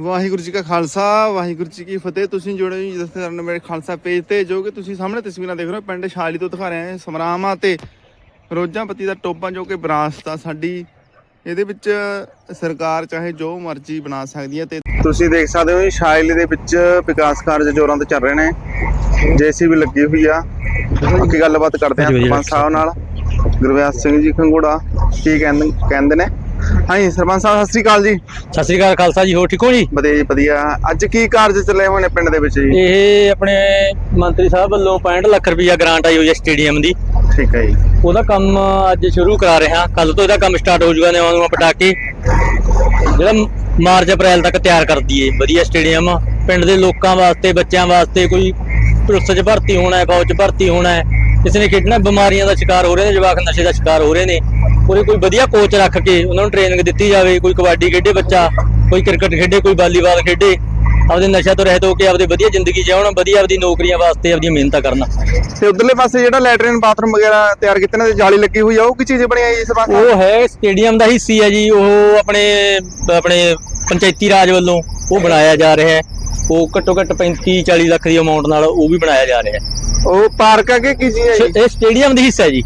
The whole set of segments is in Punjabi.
ਵਾਹਿਗੁਰੂ ਜੀ ਕਾ ਖਾਲਸਾ ਵਾਹਿਗੁਰੂ ਜੀ ਕੀ ਫਤਿਹ। ਤੁਸੀਂ ਜੁੜੇ ਹੋ ਜਥੇਦਾਰ ਮੇਰੇ ਖਾਲਸਾ ਪੇਜ ਤੇ ਜੋ ਕਿ ਤੁਸੀਂ ਸਾਹਮਣੇ ਤਸਵੀਰਾਂ ਦੇਖ ਰਹੇ ਹੋ। ਪਿੰਡ ਸ਼ਾਲੀ ਤੋਂ ਦਿਖਾ ਰਹੇ ਹਾਂ ਸਮਰਾਮਾ ਤੇ ਰੋਜਾਂਪਤੀ ਦਾ ਟੋਪਾ ਜੋ ਕਿ ਵਿਰਾਸਤ ਆ ਸਾਡੀ। ਇਹਦੇ ਵਿੱਚ ਸਰਕਾਰ ਚਾਹੇ ਜੋ ਮਰਜ਼ੀ ਬਣਾ ਸਕਦੀ ਹੈ ਤੇ ਤੁਸੀਂ ਦੇਖ ਸਕਦੇ ਹੋ ਸ਼ਾਇਲੀ ਦੇ ਵਿੱਚ ਵਿਕਾਸ ਕਾਰਜ ਜੋਰਾਂ ਤੇ ਚੱਲ ਰਹੇ ਨੇ। ਜੇਸੀਬੀ ਲੱਗੀ ਹੋਈ ਆ। ਬਾਕੀ ਗੱਲਬਾਤ ਕਰਦੇ ਹਾਂ ਸਰਪੰਚ ਸਾਹਿਬ ਨਾਲ। ਗੁਰਵਿਆਸ ਸਿੰਘ ਜੀ ਖੰਗੂੜਾ ਕੀ ਕਹਿੰਦੇ ਕਹਿੰਦੇ ਨੇ? ਹਾਂਜੀ ਸਰਪੰਚ ਸਾਹਿਬ ਸਤਿ ਸ੍ਰੀ ਅਕਾਲ ਜੀ। ਸਤਿ ਸ੍ਰੀ ਅਕਾਲ ਖਾਲਸਾ ਜੀ ਹੋ ਠੀਕ ਹੋ ਜੀ? ਵਧੀਆ ਜੀ ਵਧੀਆ। ਅੱਜ ਕੀ ਕਾਰਜ ਚੱਲੇ ਨੇ ਪਿੰਡ ਦੇ ਵਿੱਚ ਜੀ? ਇਹ ਆਪਣੇ ਮੰਤਰੀ ਸਾਹਿਬ ਵੱਲੋਂ 65 ਲੱਖ ਰੁਪਈਆ ਗ੍ਰਾਂਟ ਆਈ ਹੋਈ ਹੈ ਸਟੇਡੀਅਮ ਦੀ। ਠੀਕ ਹੈ ਜੀ। ਉਹਦਾ ਕੰਮ ਅੱਜ ਸ਼ੁਰੂ ਕਰਾ ਰਹੇ ਹਾਂ। ਕੱਲ ਤੋਂ ਇਹਦਾ ਕੰਮ ਸਟਾਰਟ ਹੋ ਜਾਊਗਾ ਨਵਾਂ ਨਵਾਂ ਪਟਾਕੇ। ਜਿਹੜਾ ਮਾਰਚ ਅਪ੍ਰੈਲ ਤੱਕ ਤਿਆਰ ਕਰ ਦਈਏ। ਵਧੀਆ ਸਟੇਡੀਅਮ ਪਿੰਡ ਦੇ ਲੋਕਾਂ ਵਾਸਤੇ ਬੱਚਿਆਂ ਵਾਸਤੇ ਕੋਈ ਪੁਲਿਸ 'ਚ ਭਰਤੀ ਹੋਣਾ ਹੈ ਫੌਜ 'ਚ ਭਰਤੀ ਹੋਣਾ ਹੈ। ਕਿਸੇ ਨੇ ਖੇਡਣਾ ਬਿਮਾਰੀਆਂ ਦਾ ਸ਼ਿਕਾਰ ਹੋ ਰਹੇ ਨੇ ਜਵਾਕ ਨਸ਼ੇ ਦਾ ਸ਼ਿਕਾਰ ਹੋ ਰਹੇ ਨੇ ਉਹਦੇ ਕੋਈ ਵਧੀਆ ਕੋਚ ਰੱਖ ਕੇ ਉਹਨਾਂ ਨੂੰ ਟ੍ਰੇਨਿੰਗ ਦਿੱਤੀ ਜਾਵੇ ਕੋਈ ਕਬੱਡੀ ਖੇਡੇ ਬੱਚਾ ਕੋਈ ਕ੍ਰਿਕਟ ਖੇਡੇ ਕੋਈ ਵਾਲੀਬਾਲ ਖੇਡੇ ਆਪਦੇ ਨਸ਼ਾ ਤੋਂ ਰਹਿਤ ਹੋ ਕੇ ਆਪਦੇ ਵਧੀਆ ਜ਼ਿੰਦਗੀ ਜਿਉਣ ਵਧੀਆ ਆਪਦੀ ਨੌਕਰੀਆਂ ਵਾਸਤੇ ਆਪਦੀਆਂ ਮਿਹਨਤਾਂ ਕਰਨ। ਤੇ ਉਧਰਲੇ ਪਾਸੇ ਜਿਹੜਾ ਲੈਟਰਿਨ ਬਾਥਰੂਮ ਵਗੈਰਾ ਤਿਆਰ ਕੀਤੇ ਨੇ ਤੇ ਜਾਲੀ ਲੱਗੀ ਹੋਈ ਆ ਉਹ ਕੀ ਚੀਜ਼ ਬਣੀ ਆ ਜੀ ਸਰਪੰਚ? ਉਹ ਹੈ ਸਟੇਡੀਅਮ ਦਾ ਹਿੱਸੀ ਹੈ ਜੀ ਉਹ ਆਪਣੇ ਆਪਣੇ ਪੰਚਾਇਤੀ ਰਾਜ ਵੱਲੋਂ ਉਹ ਬਣਾਇਆ ਜਾ ਰਿਹਾ ਹੈ। ਉਹ ਘੱਟੋ ਘੱਟ 35 40 ਲੱਖ ਦੀ ਅਮਾਉਂਟ ਨਾਲ ਉਹ ਵੀ ਬਣਾਇਆ ਜਾ ਰਿਹਾ ਹੈ। ਉਹ ਪਾਰਕ ਆ ਕਿ ਕੀ ਚੀਜ਼ ਹੈ ਜੀ? ਇਹ ਸਟੇਡੀਅਮ ਦੀ ਹਿੱਸਾ ਹੈ ਜੀ।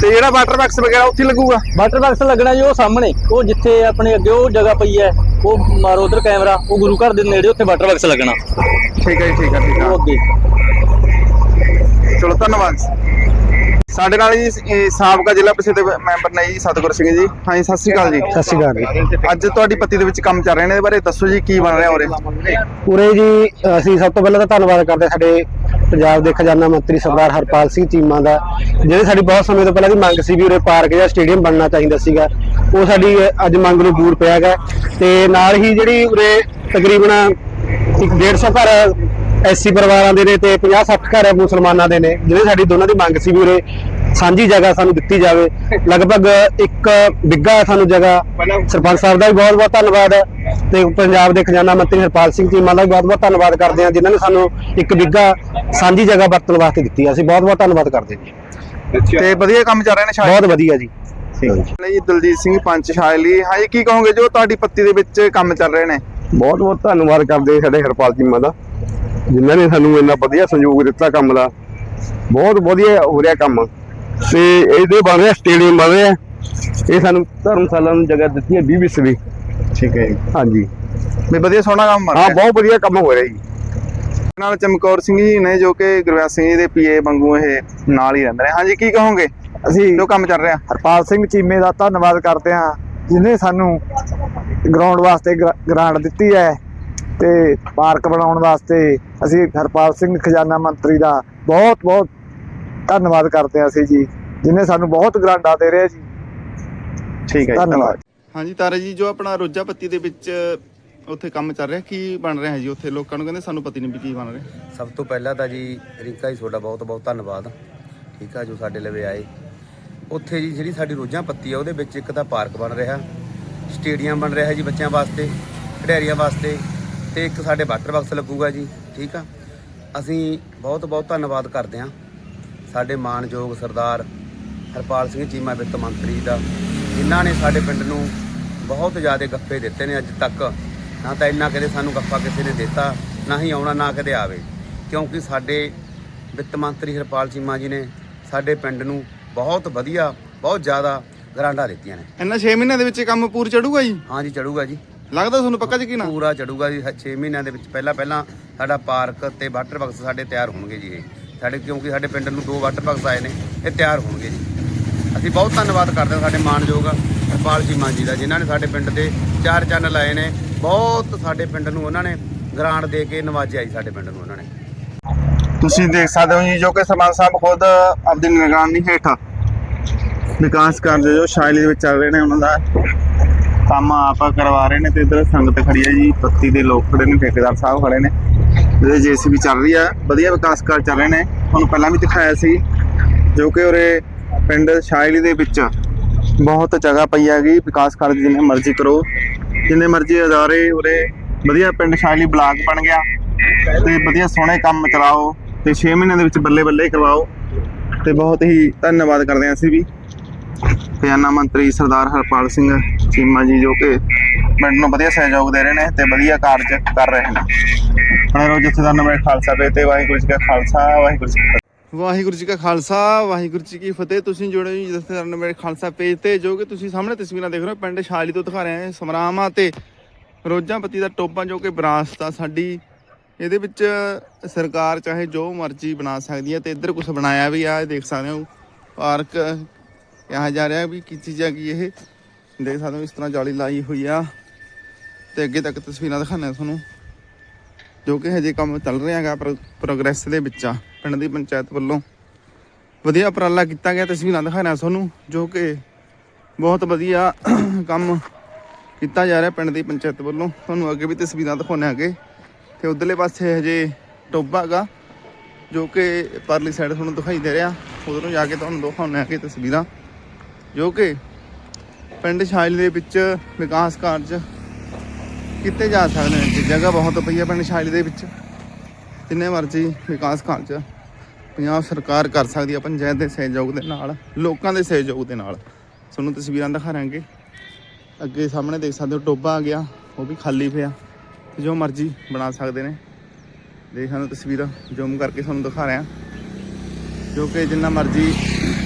ਤੇ ਜਿਹੜਾ ਵਾਟਰ ਬਾਕਸ ਵਗੈਰਾ ਉੱਥੇ ਲੱਗੂਗਾ? ਵਾਟਰ ਬਾਕਸ ਲੱਗਣਾ ਜੀ ਉਹ ਸਾਹਮਣੇ। ਉਹ ਜਿੱਥੇ ਆਪਣੇ ਅੱਗੇ ਉਹ ਜਗ੍ਹਾ ਪਈ ਹੈ ਉਹ ਮਾਰੋ ਉਧਰ ਕੈਮਰਾ ਉਹ ਗੁਰੂ ਘਰ ਦੇ ਨੇੜੇ ਉੱਥੇ ਵਾਟਰ ਬਾਕਸ ਲੱਗਣਾ। ਠੀਕ ਹੈ ਜੀ ਠੀਕ ਹੈ ਠੀਕ ਉਹ ਹੈ ਅੱਗੇ। ਚਲੋ ਧੰਨਵਾਦ। ਸਾਡੇ ਨਾਲ ਜੀ ਇਹ ਸਾਬਕਾ ਜ਼ਿਲ੍ਹਾ ਪ੍ਰੀਸ਼ਦ ਦੇ ਮੈਂਬਰ ਨੇ ਜੀ ਸਤਗੁਰ ਸਿੰਘ ਜੀ। ਹਾਂਜੀ ਸਤਿ ਸ੍ਰੀ ਅਕਾਲ ਜੀ। ਸਤਿ ਸ਼੍ਰੀ ਅਕਾਲ ਜੀ। ਅੱਜ ਤੁਹਾਡੀ ਪੱਤੀ ਦੇ ਵਿੱਚ ਕੰਮ ਚੱਲ ਰਹੇ ਨੇ ਇਹਦੇ ਬਾਰੇ। ਦੱਸੋ ਜੀ ਕੀ ਬਣ ਰਿਹਾ ਉਰੇ? ਉਰੇ ਜੀ ਅਸੀਂ ਸਭ ਤੋਂ ਪਹਿਲਾਂ ਤਾਂ ਧੰਨਵਾਦ ਕਰਦੇ ਸਾਡੇ ਪੰਜਾਬ ਦੇ ਖਜ਼ਾਨਾ ਮੰਤਰੀ ਸਰਦਾਰ ਹਰਪਾਲ ਸਿੰਘ ਚੀਮਾ ਦਾ, ਜਿਹੜੇ ਸਾਡੀ ਬਹੁਤ ਸਮੇਂ ਤੋਂ ਪਹਿਲਾਂ ਦੀ ਮੰਗ ਸੀ ਵੀ ਉਰੇ ਪਾਰਕ ਜਾਂ ਸਟੇਡੀਅਮ ਬਣਨਾ ਚਾਹੀਦਾ ਸੀਗਾ, ਉਹ ਸਾਡੀ ਅੱਜ ਮੰਗ ਨੂੰ ਪੂਰ ਪਿਆ ਹੈਗਾ। ਤੇ ਨਾਲ ਹੀ ਜਿਹੜੀ ਉਰੇ ਤਕਰੀਬਨ ਇੱਕ 150 ਘਰ ਐਸਸੀ ਪਰਿਵਾਰਾਂ ਦੇ ਨੇ ਤੇ 50 60 ਘਰ ਮੁਸਲਮਾਨਾਂ ਦੇ ਨੇ, ਜਿਹੜੇ ਸਾਡੀ ਦੋਨਾਂ ਦੀ ਮੰਗ ਸੀ ਵੀ ਉਰੇ ਸਾਂਝੀ ਜਗ੍ਹਾ ਸਾਨੂੰ ਦਿੱਤੀ ਜਾਵੇ। ਲਗਭਗ ਇੱਕ ਬਿੱਗਾ ਸਾਨੂੰ ਜਗ੍ਹਾ। ਸਰਪੰਚ ਸਾਹਿਬ ਦਾ ਵੀ ਬਹੁਤ ਬਹੁਤ ਧੰਨਵਾਦ ਤੇ ਪੰਜਾਬ ਦੇ ਖਜ਼ਾਨਾ ਮੰਤਰੀ ਹਰਪਾਲ ਸਿੰਘ ਦਾ ਵੀ ਬਹੁਤ ਬਹੁਤ ਧੰਨਵਾਦ ਕਰਦੇ ਹਾਂ ਜਿਨ੍ਹਾਂ ਨੇ ਸਾਨੂੰ ਇੱਕ ਬਿੱਗਾ ਸਾਂਝੀ ਜਗ੍ਹਾ ਵਰਤਣ ਵਾਸਤੇ ਦਿੱਤੀ ਹੈ। ਅਸੀਂ ਬਹੁਤ ਬਹੁਤ ਧੰਨਵਾਦ ਕਰਦੇ ਹਾਂ ਜੀ। ਤੇ ਵਧੀਆ ਕੰਮ ਚੱਲ ਰਹੇ ਨੇ ਸ਼ਾਇਦ? ਬਹੁਤ ਵਧੀਆ ਜੀ। ਨਹੀਂ ਦਲਜੀਤ ਸਿੰਘ ਪੰਚ ਸ਼ਾਇਲੀ ਹਾਂਜੀ ਕੀ ਕਹੋਗੇ ਜੋ ਤੁਹਾਡੀ ਪੱਤੀ ਦੇ ਵਿੱਚ ਕੰਮ ਚੱਲ ਰਹੇ ਨੇ? ਬਹੁਤ ਬਹੁਤ ਧੰਨਵਾਦ ਕਰਦੇ ਹਾਂ ਸਾਡੇ ਹਰਪਾਲ ਚੀਮਾ ਦਾ ਜਿਨ੍ਹਾਂ ਨੇ ਸਾਨੂੰ ਇੰਨਾ ਵਧੀਆ ਸਹਿਯੋਗ ਦਿੱਤਾ ਕੰਮ ਦਾ। ਬਹੁਤ ਵਧੀਆ ਹੋ ਰਿਹਾ ਕੰਮ। ਤੇ ਇਹਦੇ ਬਣ ਰਿਹਾ ਸਟੇਡੀਅਮ ਬਣ ਰਿਹਾ ਇਹ ਸਾਨੂੰ ਧਰਮਸ਼ਾਲਾ ਨੂੰ ਜਗ੍ਹਾ ਦਿੱਤੀ ਹੈ 20 ਵਿਸਵੀ ਠੀਕ ਹੈ ਜੀ। ਹਾਂਜੀ। ਵੀ ਵਧੀਆ ਸੋਹਣਾ ਕੰਮ ਬਣ ਹਾਂ ਬਹੁਤ ਵਧੀਆ ਕੰਮ ਹੋ ਰਿਹਾ ਜੀ। ਨਾਲ ਚਮਕੌਰ ਸਿੰਘ ਜੀ ਨੇ ਜੋ ਕਿ ਗੁਰਵਿਆਸ ਸਿੰਘ ਜੀ ਦੇ ਪੀਏ ਵਾਂਗੂ ਇਹ ਨਾਲ ਹੀ ਰਹਿੰਦੇ ਨੇ। ਹਾਂਜੀ ਕੀ ਕਹੋਗੇ? ਅਸੀਂ ਜੋ ਕੰਮ ਚੱਲ ਰਿਹਾ? ਹਰਪਾਲ ਸਿੰਘ ਚੀਮੇ ਦਾ ਧੰਨਵਾਦ ਕਰਦੇ ਹਾਂ ਜਿਨੇ ਸਾਨੂੰ ਗਰਾਊਂਡ ਵਾਸਤੇ ਗਰਾ- ਗ੍ਰਾਂਟ ਦਿੱਤੀ ਹੈ ਤੇ ਪਾਰਕ ਬਣਾਉਣ ਵਾਸਤੇ ਅਸੀਂ ਹਰਪਾਲ ਸਿੰਘ ਖਜ਼ਾਨਾ ਮੰਤਰੀ ਦਾ ਬਹੁਤ ਬਹੁਤ ਧੰਨਵਾਦ ਕਰਦੇ ਹਾਂ ਅਸੀਂ ਜੀ ਜਿਨੇ ਸਾਨੂੰ ਬਹੁਤ ਗ੍ਰਾਂਟਾਂ ਦੇ ਰਿਹਾ ਜੀ। ਠੀਕ ਹੈ ਜੀ ਧੰਨਵਾਦ। ਹਾਂਜੀ ਤਾਰਾ ਜੀ ਜੋ ਆਪਣਾ ਰੋਜਾ ਪੱਤੀ ਦੇ ਵਿੱਚ ਉੱਥੇ ਕੰਮ ਚੱਲ ਰਿਹਾ ਕੀ ਬਣ ਰਿਹਾ ਹੈ ਜੀ ਉੱਥੇ? ਲੋਕਾਂ ਨੂੰ ਕਹਿੰਦੇ ਸਾਨੂੰ ਪਤੀ ਨਹੀਂ ਵੀ ਕੀ ਬਣ ਰਿਹਾ। ਸਭ ਤੋਂ ਪਹਿਲਾਂ ਤਾਂ ਜੀ ਰਿੰਕਾ ਜੀ ਤੁਹਾਡਾ ਬਹੁਤ ਬਹੁਤ ਧੰਨਵਾਦ। ਠੀਕ ਆ ਜੋ ਸਾਡੇ ਲਵੇ ਆਏ। ਉੱਥੇ ਜੀ ਜਿਹੜੀ ਸਾਡੀ ਰੋਜਾਂ ਪੱਤੀ ਆ ਉਹਦੇ ਵਿੱਚ ਇੱਕ ਤਾਂ ਪਾਰਕ ਬਣ ਰਿਹਾ ਸਟੇਡੀਅਮ ਬਣ ਰਿਹਾ ਜੀ ਬੱਚਿਆਂ ਵਾਸਤੇ ਖਿਡਾਰੀਆਂ ਵਾਸਤੇ ਤੇ ਇੱਕ ਸਾਡੇ ਵਾਟਰ ਬਾਕਸ ਲੱਗੂਗਾ ਜੀ ਠੀਕ ਆ। ਅਸੀਂ ਬਹੁਤ ਬਹੁਤ ਧੰਨਵਾਦ ਕਰਦੇ ਹਾਂ। ਸਾਡੇ ਮਾਨਯੋਗ ਸਰਦਾਰ ਹਰਪਾਲ ਸਿੰਘ ਚੀਮਾ ਵਿੱਤ ਮੰਤਰੀ ਦਾ। ਜਿਨ੍ਹਾਂ ਨੇ ਸਾਡੇ ਪਿੰਡ ਨੂੰ ਬਹੁਤ ਜ਼ਿਆਦਾ ਗੱਫੇ ਦਿੱਤੇ ਨੇ ਅੱਜ ਤੱਕ। ਨਾ ਤਾਂ ਇੰਨਾ ਕਦੇ ਸਾਨੂੰ ਗੱਫਾ ਕਿਸੇ ਨੇ ਦਿੱਤਾ ਨਾ ਹੀ ਆਉਣਾ ਨਾ ਕਦੇ ਆਵੇ। ਕਿਉਂਕਿ ਸਾਡੇ ਵਿੱਤ ਮੰਤਰੀ ਹਰਪਾਲ ਚੀਮਾ ਜੀ ਨੇ ਸਾਡੇ ਪਿੰਡ ਨੂੰ ਬਹੁਤ ਵਧੀਆ ਬਹੁਤ ਜ਼ਿਆਦਾ ਗਰਾਂਟਾਂ ਦਿੱਤੀਆਂ ਨੇ। ਇੰਨਾ 6 ਮਹੀਨਿਆਂ ਦੇ ਵਿੱਚ ਕੰਮ ਪੂਰ ਚੜੂਗਾ ਜੀ? ਹਾਂਜੀ ਚੜੂਗਾ ਜੀ। ਲੱਗਦਾ ਤੁਹਾਨੂੰ ਪੱਕਾ ਯਕੀਨ ਆ? ਪੂਰਾ ਚੜੂਗਾ ਜੀ। 6 ਮਹੀਨਿਆਂ ਦੇ ਵਿੱਚ ਪਹਿਲਾਂ ਪਹਿਲਾਂ ਸਾਡਾ ਪਾਰਕ ਤੇ ਵਾਟਰ ਬਾਕਸ ਸਾਡੇ ਤਿਆਰ ਹੋਣਗੇ ਜੀ ਇਹ। ਸਾਡੇ ਕਿਉਂਕਿ ਸਾਡੇ ਪਿੰਡ ਨੂੰ ਦੋ ਵੱਟ ਭਗਤ ਆਏ ਨੇ, ਇਹ ਤਿਆਰ ਹੋਣਗੇ ਜੀ। ਅਸੀਂ ਬਹੁਤ ਧੰਨਵਾਦ ਕਰਦੇ ਹਾਂ ਸਾਡੇ ਮਾਨਯੋਗ ਹਰਪਾਲ ਜੀ ਮਾਨ ਦਾ, ਜਿਨ੍ਹਾਂ ਨੇ ਸਾਡੇ ਪਿੰਡ ਦੇ ਚਾਰ ਚੰਨ ਲਾਏ ਨੇ। ਬਹੁਤ ਸਾਡੇ ਪਿੰਡ ਨੂੰ ਉਹਨਾਂ ਨੇ ਗ੍ਰਾਂਟ ਦੇ ਕੇ ਨਵਾਜਿਆ ਜੀ ਸਾਡੇ ਪਿੰਡ ਨੂੰ ਉਹਨਾਂ ਨੇ। ਤੁਸੀਂ ਦੇਖ ਸਕਦੇ ਹੋ ਜੀ, ਜੋ ਕਿ ਸਰਪੰਚ ਸਾਹਿਬ ਖੁਦ ਆਪਦੀ ਨਿਗਰਾਨੀ ਹੇਠ ਵਿਕਾਸ ਕਾਰਜ ਜੋ ਸ਼ਾਇਲੀ ਦੇ ਵਿੱਚ ਚੱਲ ਰਹੇ ਨੇ ਉਹਨਾਂ ਦਾ। ਕੰਮ ਆਪ ਕਰਵਾ ਰਹੇ ਨੇ ਤੇ ਇਧਰ ਸੰਗਤ ਖੜੀ ਹੈ ਜੀ, ਪੱਤੀ ਦੇ ਲੋਕ ਖੜੇ ਨੇ, ਠੇਕੇਦਾਰ ਸਾਹਿਬ ਖੜੇ ਨੇ। ਜਿਹਦੇ ਜੀਸੀਬੀ ਚੱਲ ਰਹੀ ਆ, ਵਧੀਆ ਵਿਕਾਸ ਕਾਰਜ ਚੱਲ ਰਹੇ ਨੇ। ਤੁਹਾਨੂੰ ਪਹਿਲਾਂ ਵੀ ਦਿਖਾਇਆ ਸੀ, ਜੋ ਕਿ ਉਰੇ ਪਿੰਡ ਸ਼ਾਇਲੀ ਦੇ ਵਿੱਚ ਬਹੁਤ ਜਗ੍ਹਾ ਪਈ ਹੈਗੀ, ਵਿਕਾਸ ਕਾਰਜ ਜਿੰਨੇ ਮਰਜ਼ੀ ਕਰੋ। ਜਿੰਨੇ ਮਰਜ਼ੀ ਅਦਾਰੇ ਉਰੇ, ਵਧੀਆ ਪਿੰਡ ਸ਼ਾਇਲੀ ਬਲਾਕ ਬਣ ਗਿਆ। ਤੇ ਵਧੀਆ ਸੋਹਣੇ ਕੰਮ ਚਲਾਓ ਤੇ 6 ਮਹੀਨਿਆਂ ਦੇ ਵਿੱਚ ਬੱਲੇ ਬੱਲੇ ਕਰਵਾਓ। ਤੇ ਬਹੁਤ ਹੀ ਧੰਨਵਾਦ ਕਰਦੇ ਹਾਂ ਅਸੀਂ ਵੀ। ਖਜ਼ਾਨਾ ਮੰਤਰੀ ਸਰਦਾਰ ਹਰਪਾਲ ਸਿੰਘ ਚੀਮਾ ਜੀ, ਜੋ ਕਿ ਪਿੰਡ ਨੂੰ ਵਧੀਆ ਸਹਿਯੋਗ ਦੇ ਰਹੇ ਨੇ ਤੇ ਵਧੀਆ ਕਾਰਜ ਕਰ ਰਹੇ ਨੇ। ਆਪਣੇ ਜਥੇਦਾਰ ਨਵੇਂ ਖਾਲਸਾ ਪੇ ਤੇ ਵਾਹਿਗੁਰੂ ਜੀ ਕਾ ਖਾਲਸਾ, ਵਾਹਿਗੁਰੂ ਜੀ ਵਾਹਿਗੁਰੂ ਜੀ ਕਾ ਖਾਲਸਾ, ਵਾਹਿਗੁਰੂ ਜੀ ਕੀ ਫਤਿਹ। ਤੁਸੀਂ ਜੁੜੇ ਹੋ ਜਥੇਦਾਰ ਨਵੇਂ ਖਾਲਸਾ ਪੇਜ ਤੇ, ਜੋ ਕਿ ਤੁਸੀਂ ਸਾਹਮਣੇ ਤਸਵੀਰਾਂ ਦੇਖ ਰਹੇ ਹੋ। ਪਿੰਡ ਸ਼ਾਲੀ ਤੋਂ ਦਿਖਾ ਰਹੇ ਹਾਂ ਸਮਰਾਮਾ ਤੇ ਰੋਜ਼ਾਪਤੀ ਦਾ ਟੋਪਾ ਜੋ ਕਿ ਵਿਰਾਸਤ ਆ ਸਾਡੀ। ਇਹਦੇ ਵਿੱਚ ਸਰਕਾਰ ਚਾਹੇ ਜੋ ਮਰਜ਼ੀ ਬਣਾ ਸਕਦੀ ਹੈ ਤੇ ਇੱਧਰ ਕੁਝ ਬਣਾਇਆ ਵੀ ਆ ਦੇਖ ਸਕਦੇ ਹੋ। ਪਾਰਕ ਕਿਹਾ ਜਾ ਰਿਹਾ ਵੀ ਕੀ ਚੀਜ਼ਾਂ ਕੀ ਇਹ। ਦੇਖ ਸਕਦੇ ਹੋ ਇਸ ਤਰ੍ਹਾਂ ਜਾਲੀ ਲਾਈ ਹੋਈ ਆ। ਤੇ ਅੱਗੇ ਤੱਕ ਤਸਵੀਰਾਂ ਦਿਖਾਉਂਦੇ ਤੁਹਾਨੂੰ। ਜੋ ਕਿ ਹਜੇ ਕੰਮ ਚੱਲ ਰਿਹਾ ਹੈਗਾ ਪ੍ਰੋਗਰੈਸ ਦੇ ਵਿੱਚ ਆ, ਪਿੰਡ ਦੀ ਪੰਚਾਇਤ ਵੱਲੋਂ। ਵਧੀਆ ਉਪਰਾਲਾ ਕੀਤਾ ਗਿਆ, ਤਸਵੀਰਾਂ ਦਿਖਾ ਰਿਹਾ ਤੁਹਾਨੂੰ, ਜੋ ਕਿ ਬਹੁਤ ਵਧੀਆ ਕੰਮ ਕੀਤਾ ਜਾ ਰਿਹਾ ਪਿੰਡ ਦੀ ਪੰਚਾਇਤ ਵੱਲੋਂ। ਤੁਹਾਨੂੰ ਅੱਗੇ ਵੀ ਤਸਵੀਰਾਂ ਦਿਖਾਉਂਦੇ ਆਗੇ ਤੇ ਉਧਰਲੇ ਪਾਸੇ ਹਜੇ ਟੋਬਾ ਹੈਗਾ, ਜੋ ਕਿ ਪਰਲੀ ਸਾਈਡ ਤੁਹਾਨੂੰ ਦਿਖਾਈ ਦੇ ਰਿਹਾ। ਉਧਰੋਂ ਜਾ ਕੇ ਤੁਹਾਨੂੰ ਦਿਖਾਉਂਦੇ ਆਗੇ ਤਸਵੀਰਾਂ, ਜੋ ਕਿ ਪਿੰਡ ਸ਼ਾਇਲ ਦੇ ਵਿੱਚ ਵਿਕਾਸ ਕਾਰਜ ਕੀਤੇ ਜਾ ਸਕਦੇ ਨੇ। ਜਗ੍ਹਾ ਬਹੁਤ ਪਈ ਹੈ ਪਿੰਡ ਸ਼ਾਇਲ ਦੇ ਵਿੱਚ। ਜਿੰਨੇ ਮਰਜ਼ੀ ਵਿਕਾਸ ਕਾਰਜ ਪੰਜਾਬ ਸਰਕਾਰ ਕਰ ਸਕਦੀ ਹੈ ਪੰਚਾਇਤ ਦੇ ਸਹਿਯੋਗ ਦੇ ਨਾਲ, ਲੋਕਾਂ ਦੇ ਸਹਿਯੋਗ ਦੇ ਨਾਲ। ਤੁਹਾਨੂੰ ਤਸਵੀਰਾਂ ਦਿਖਾ ਦਿਖਾਵਾਂਗੇ ਅੱਗੇ ਸਾਹਮਣੇ ਦੇਖ ਸਕਦੇ ਹੋ ਟੋਬਾ ਆ ਗਿਆ, ਉਹ ਵੀ ਖਾਲੀ ਪਿਆ। ਤੇ ਜੋ ਮਰਜ਼ੀ ਬਣਾ ਸਕਦੇ ਨੇ। ਦੇਖ ਸਾਨੂੰ ਤਸਵੀਰਾਂ, ਜ਼ੂਮ ਕਰਕੇ ਤੁਹਾਨੂੰ ਦਿਖਾ ਰਿਹਾ। ਜੋ ਕਿ ਜਿੰਨਾ ਮਰਜ਼ੀ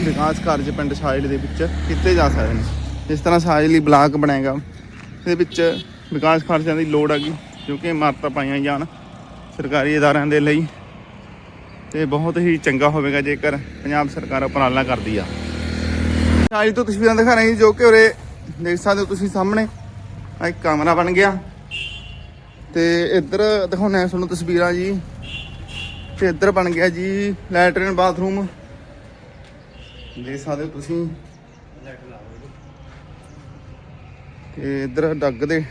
ਵਿਕਾਸ ਕਾਰਜ ਪਿੰਡ ਸ਼ਾਇਲ ਦੇ ਵਿੱਚ ਕੀਤੇ ਜਾ ਸਕਦੇ ਨੇ। ਜਿਸ ਤਰ੍ਹਾਂ ਸ਼ਾਇਲੀ ਬਲਾਕ ਬਣਾਏਗਾ ਇਹਦੇ ਵਿੱਚ ਵਿਕਾਸ ਕਾਰਜਾਂ ਦੀ ਲੋੜ ਹੈਗੀ। ਜੋ ਕਿਉਂਕਿ ਇਮਾਰਤਾਂ ਪਾਈਆਂ ਜਾਣ ਸਰਕਾਰੀ ਅਦਾਰਿਆਂ ਦੇ ਲਈ ਤੇ ਬਹੁਤ ਹੀ ਚੰਗਾ ਹੋਵੇਗਾ ਜੇਕਰ ਪੰਜਾਬ ਸਰਕਾਰ ਉਪਰਾਲਾ ਕਰਦੀ ਆ। ਸ਼ਾਇਲ ਤੋਂ ਤਸਵੀਰਾਂ ਦਿਖਾ ਰਹੇ ਜੀ, ਜੋ ਕਿ ਉਰੇ ਦੇਖ ਸਕਦੇ ਹੋ ਤੁਸੀਂ ਸਾਹਮਣੇ। ਆਹ ਇੱਕ ਕਮਰਾ ਬਣ ਗਿਆ। ਤੇ ਇੱਧਰ ਦਿਖਾਉਂਦੇ ਆ ਤੁਹਾਨੂੰ ਤਸਵੀਰਾਂ ਜੀ। ਤੇ ਇੱਧਰ ਬਣ ਗਿਆ ਜੀ ਲੈਟਰਨ ਬਾਥਰੂਮ। ਦੇਖ ਸਕਦੇ ਹੋ ਤੁਸੀਂ। ਤੇ ਇੱਧਰ ਡੱਗ ਦੇ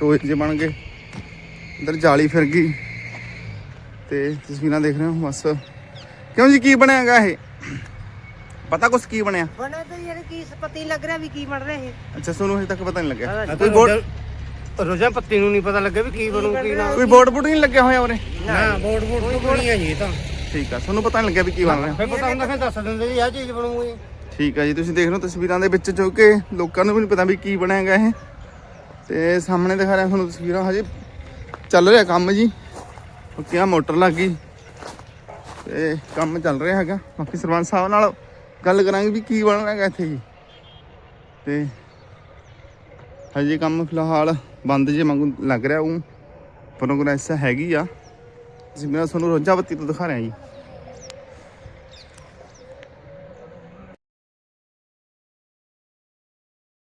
ਟੋਏ ਜੇ ਬਣ ਗਏ। ਇੱਧਰ ਜਾਲੀ ਫਿਰ ਗਈ। ਤੇ ਤਸਵੀਰਾਂ ਦੇਖ ਰਹੇ ਹੋ ਬਸ। ਕਿਉਂ ਜੀ ਕੀ ਬਣਿਆਗਾ ਇਹ? ਪਤਾ ਕੁਛ ਕੀ ਬਣਿਆ? ਬਣੇ ਤਾਂ ਯਾਰ ਕੀ ਪਤਾ ਲੱਗ ਰਿਹਾ ਵੀ ਕੀ ਬਣ ਰਿਹਾ ਇਹ। ਅੱਛਾ ਤੁਹਾਨੂੰ ਹਜੇ ਤੱਕ ਪਤਾ ਨਹੀਂ ਲੱਗਿਆ। ਕੋਈ ਕੋਈ ਬੋਰਡ ਰੋਜ਼ਾਂ ਪੱਤੀ ਨੂੰ ਨਹੀਂ ਪਤਾ ਲੱਗਿਆ ਵੀ ਕੀ ਬਣੂ ਕੀ ਨਾ। ਕੋਈ ਬੋਰਡ ਬੋਰਡ ਨਹੀਂ ਲੱਗਿਆ ਹੋਇਆ ਉਰੇ? ਨਾ। ਬੋਰਡ ਬੋਰਡ ਬਣੀ ਹੈ ਜੀ ਤਾਂ। ਠੀਕ ਆ ਤੁਹਾਨੂੰ ਪਤਾ ਨਹੀਂ ਲੱਗਿਆ ਵੀ ਕੀ ਬਣ ਰਿਹਾ। ਫਿਰ ਪਤਾ ਹੁੰਦਾ ਫਿਰ ਦੱਸ ਦਿੰਦੇ ਜੀ ਆਹ ਚੀਜ਼ ਬਣੂਗੀ ਠੀਕ ਆ ਜੀ ਤੁਸੀਂ ਦੇਖ ਰਹੇ ਹੋ ਤਸਵੀਰਾਂ ਦੇ ਵਿੱਚ ਜੋ ਕਿ ਲੋਕਾਂ ਨੂੰ ਵੀ ਨਹੀਂ ਪਤਾ ਵੀ ਕੀ ਬਣਿਆਗਾ ਇਹ। ਤੇ ਸਾਹਮਣੇ ਦਿਖਾ ਰਿਹਾ ਤੁਹਾਨੂੰ ਤਸਵੀਰਾਂ ਹਜੇ। ਚੱਲ ਰਿਹਾ ਕੰਮ ਜੀ। ਕਿਹਾ ਮੋਟਰ ਲੱਗ ਗਈ। ਤੇ ਕੰਮ ਚੱਲ ਰਿਹਾ ਹੈਗਾ। ਬਾਕੀ ਸਰਪੰਚ ਸਾਹਿਬ ਨਾਲ ਗੱਲ ਕਰਾਂਗੇ ਵੀ ਕੀ ਬਣ ਰਿਹਾ ਇੱਥੇ ਜੀ। ਤੇ ਹਜੇ ਕੰਮ ਫਿਲਹਾਲ ਬੰਦ ਜੇ ਵਾਂਗੂ ਲੱਗ ਰਿਹਾ ਉਹ। ਪ੍ਰੋਗਰੈਸ ਹੈਗੀ ਆ। ਜਿਵੇਂ ਤੁਹਾਨੂੰ ਰੋਜ਼ਾ ਬੱਤੀ ਤੋਂ ਦਿਖਾ ਰਿਹਾ ਜੀ।